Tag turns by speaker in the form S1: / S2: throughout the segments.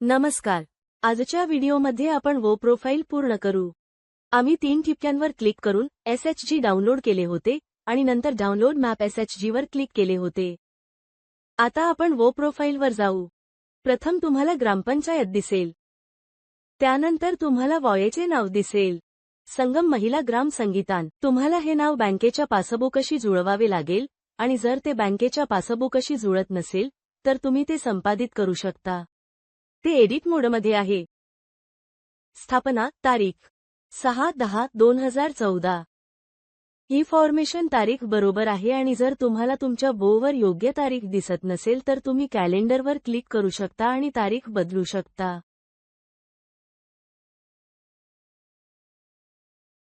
S1: नमस्कार. आजच्या व्हिडिओमध्ये आपण वो प्रोफाईल पूर्ण करू. आम्ही तीन ठिपक्यांवर क्लिक करून एसएचजी डाउनलोड केले होते आणि नंतर डाउनलोड मॅप एसएचजी वर क्लिक केले होते. आता आपण वो प्रोफाईलवर जाऊ. प्रथम तुम्हाला ग्रामपंचायत दिसेल. त्यानंतर तुम्हाला वॉयेचे नाव दिसेल. संगम महिला ग्राम संगीतान. तुम्हाला हे नाव बँकेच्या पासबुकशी जुळवावे लागेल आणि जर ते बँकेच्या पासबुकशी जुळत नसेल तर तुम्ही ते संपादित करू शकता. ते एडिट मोडमध्ये आहे. स्थापना तारीख सहा दहा दोन हजार चौदा. ही फॉर्मेशन तारीख बरोबर आहे आणि जर तुम्हाला तुमच्या बोवर योग्य तारीख दिसत नसेल तर तुम्ही कॅलेंडरवर क्लिक करू शकता आणि तारीख बदलू शकता.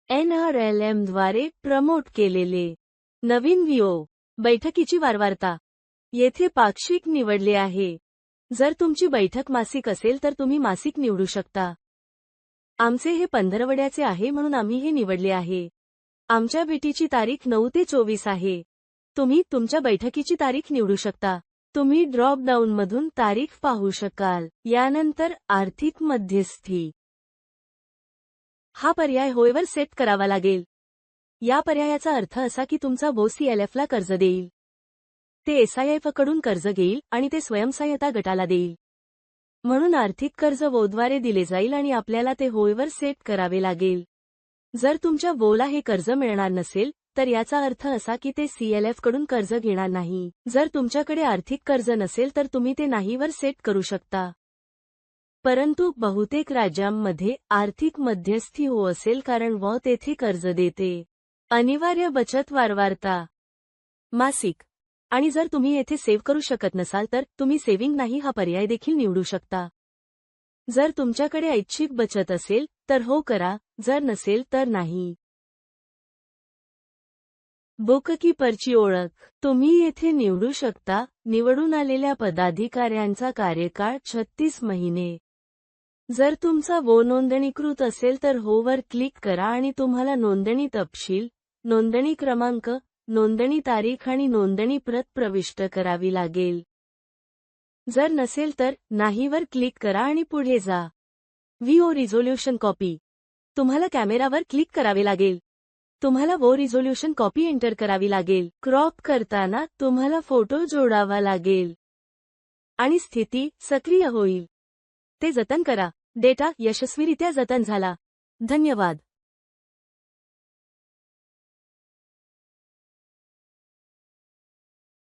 S1: एनद्वारे प्रमोट केलेले नवीन व्हिओ बैठकीची वारवारता येथे पाक्षिक निवडले आहे. जर तुमची बैठक मासिक असेल तर तुम्ही मासिक निवडू शकता. आमचे हे पंधरवड्याचे आहे म्हणून आम्ही हे निवडले आहे. आमच्या भेटीची तारीख नऊ ते चोवीस आहे. तुम्ही तुमच्या बैठकीची तारीख निवडू शकता. तुम्ही ड्रॉप डाऊनमधून तारीख पाहू शकाल. यानंतर आर्थिक मध्यस्थी. हा पर्याय होयवर सेट करावा लागेल. या पर्यायाचा अर्थ असा की तुमचा बो ला कर्ज देईल. ते एसआयएफकडून कर्ज घेईल आणि ते स्वयंसहाय्यता गटाला देईल. म्हणून आर्थिक कर्ज वोद्वारे दिले जाईल आणि आपल्याला ते होयवर सेट करावे लागेल. जर तुमच्या बोला हे कर्ज मिळणार नसेल तर याचा अर्थ असा की ते सीएलएफकडून कर्ज घेणार नाही. जर तुमच्याकडे आर्थिक कर्ज नसेल तर तुम्ही ते नाहीवर सेट करू शकता. परंतु बहुतेक राज्यांमध्ये आर्थिक मध्यस्थी हो असेल कारण व तेथे कर्ज देते. अनिवार्य बचत वारवारता. मासिक. आणि जर तुम्ही येथे सेव्ह करू शकत नसाल तर तुम्ही सेव्हिंग नाही हा पर्याय देखील निवडू शकता. जर तुमच्याकडे ऐच्छिक बचत असेल तर हो करा जर नसेल तर नाही. बुककीपरची ओळख. तुम्ही येथे निवडू शकता निवडून आलेल्या पदाधिकाऱ्यांचा कार्यकाळ छत्तीस महिने. जर तुमचा वो नोंदणीकृत असेल तर हो वर क्लिक करा आणि तुम्हाला नोंदणी तपशील नोंदणी क्रमांक नोंदणी तारीख आणि नोंदणी प्रत प्रविष्ट करावी लागेल. जर नसेल तर नाहीवर क्लिक करा आणि पुढे जा. VO resolution copy. तुम्हाला कॅमेरावर क्लिक करावे लागेल. तुम्हाला वो रिझोल्युशन कॉपी एंटर करावी लागेल. क्रॉप करताना तुम्हाला फोटो जोडावा लागेल. आणि स्थिती सक्रिय होईल. ते जतन करा. डेटा यशस्वीरित्या जतन झाला. धन्यवाद.